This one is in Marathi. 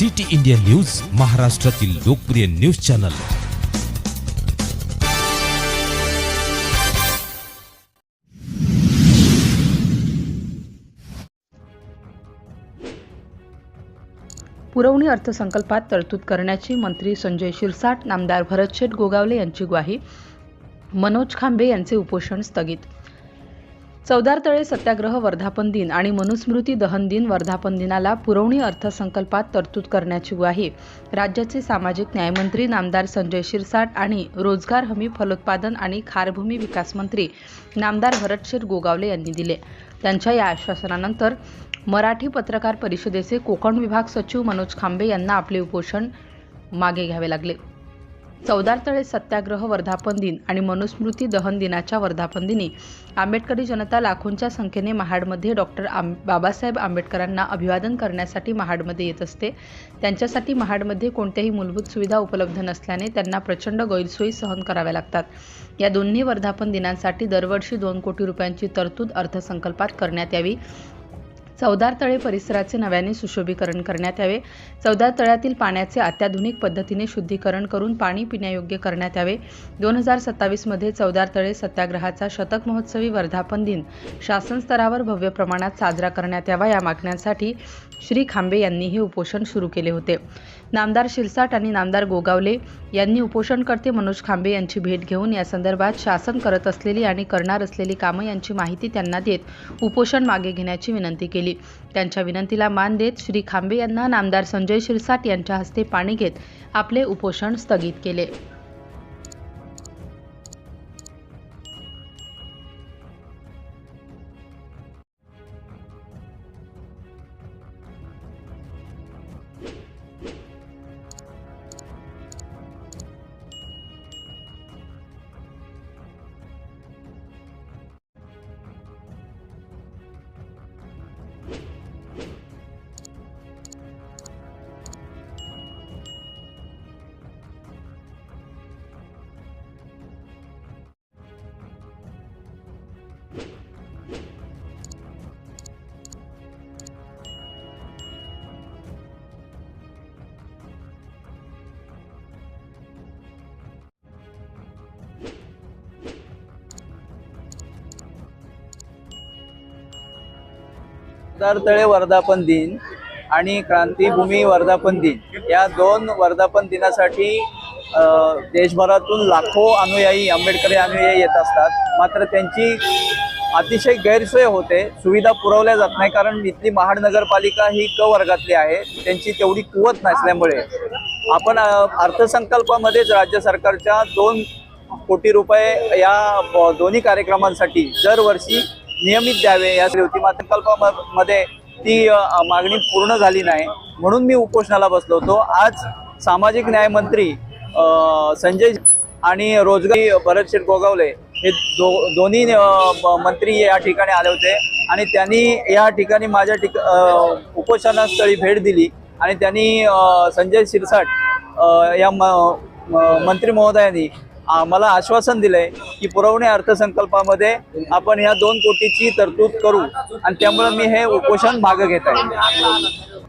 सिटी इंडिया न्यूज महाराष्ट्रातील लोकप्रिय न्यूज चॅनल. पुरवणी अर्थसंकल्पात तरतूद करण्याची मंत्री संजय शिरसाट नामदार भरतशेठ गोगावले यांची ग्वाही मनोज खांबे यांचे उपोषण स्थगित. चौदार तळे सत्याग्रह वर्धापन दिन आणि मनुस्मृती दहन दिन वर्धापन दिनाला पुरवणी अर्थसंकल्पात तरतूद करण्याची ग्वाही राज्याचे सामाजिक न्यायमंत्री नामदार संजय शिरसाट आणि रोजगार हमी फलोत्पादन आणि खारभूमी विकास मंत्री नामदार भरतशेठ गोगावले यांनी दिले. त्यांच्या या आश्वासनानंतर मराठी पत्रकार परिषदेचे कोकण विभाग सचिव मनोज खांबे यांना आपले उपोषण मागे घ्यावे लागले. चौदार तळे सत्याग्रह वर्धापन दिन आणि मनुस्मृती दहन दिनाच्या वर्धापन दिनी आंबेडकरी जनता लाखोंच्या संख्येने महाडमध्ये डॉक्टर आंब बाबासाहेब आंबेडकरांना अभिवादन करण्यासाठी महाडमध्ये येत असते. त्यांच्यासाठी महाडमध्ये कोणत्याही मूलभूत सुविधा उपलब्ध नसल्याने त्यांना प्रचंड गैरसोयी सहन कराव्या लागतात. या दोन्ही वर्धापन दिनांसाठी दरवर्षी दोन कोटी रुपयांची तरतूद अर्थसंकल्पात करण्यात यावी. चौदार तळे परिसराचे नव्याने सुशोभीकरण करण्यात यावे. चौदार तळ्यातील पाण्याचे अत्याधुनिक पद्धतीने शुद्धीकरण करून पाणी पिण्यायोग्य करण्यात यावे. दोन हजार सत्तावीसमध्ये चौदार तळे सत्याग्रहाचा शतक महोत्सवी वर्धापन दिन शासन स्तरावर भव्य प्रमाणात साजरा करण्यात यावा या मागण्यांसाठी श्री खांबे यांनी हे उपोषण सुरू केले होते. नामदार शिरसाट आणि नामदार गोगावले यांनी उपोषणकर्ते मनोज खांबे यांची भेट घेऊन या संदर्भात शासन करत असलेली आणि करणार असलेली कामं यांची माहिती त्यांना देत उपोषण मागे घेण्याची विनंती केली. त्यांच्या विनंतीला मान देत श्री खांबे यांना नामदार संजय शिरसाट यांच्या हस्ते पाणी घेत आपले उपोषण स्थगित केले. you. तळे वर्धापन दिन आणि क्रांतीभूमी वर्धापन दिन. या दोन वर्धापन दिनासाठी देशभरातून लाखो अनुयायी आंबेडकरी अनुयायी येत असतात. मात्र त्यांची अतिशय गैरसोय होते. सुविधा पुरवल्या जात नाही कारण इथली महानगरपालिका ही क वर्गातली आहे. त्यांची तेवढी कुवत नसल्यामुळे. आपण अर्थसंकल्पामध्येच राज्य सरकारच्या दोन कोटी रुपये या ब- दोन्ही कार्यक्रमांसाठी दरवर्षी नियमित द्यावे या होती मात्र ती मागणी पूर्ण झाली नाही. म्हणून मी उपोषणाला बसलो होतो. आज सामाजिक न्याय मंत्री संजय आणि रोजगारी भरत शेठ गोगावले हे दो दोन्ही मंत्री या ठिकाणी आले होते. आणि त्यांनी या ठिकाणी माझ्या ठिक उपोषणास्थळी भेट दिली. आणि त्यांनी संजय शिरसाट या म म- मंत्री महोदयांनी आम्हाला मला आश्वासन दिलंय की पुरवणी अर्थसंकल्पामध्ये आपण ह्या दोन कोटीची तरतूद करू. आणि त्यामुळे मी हे उपोषण मागं घेत आहे.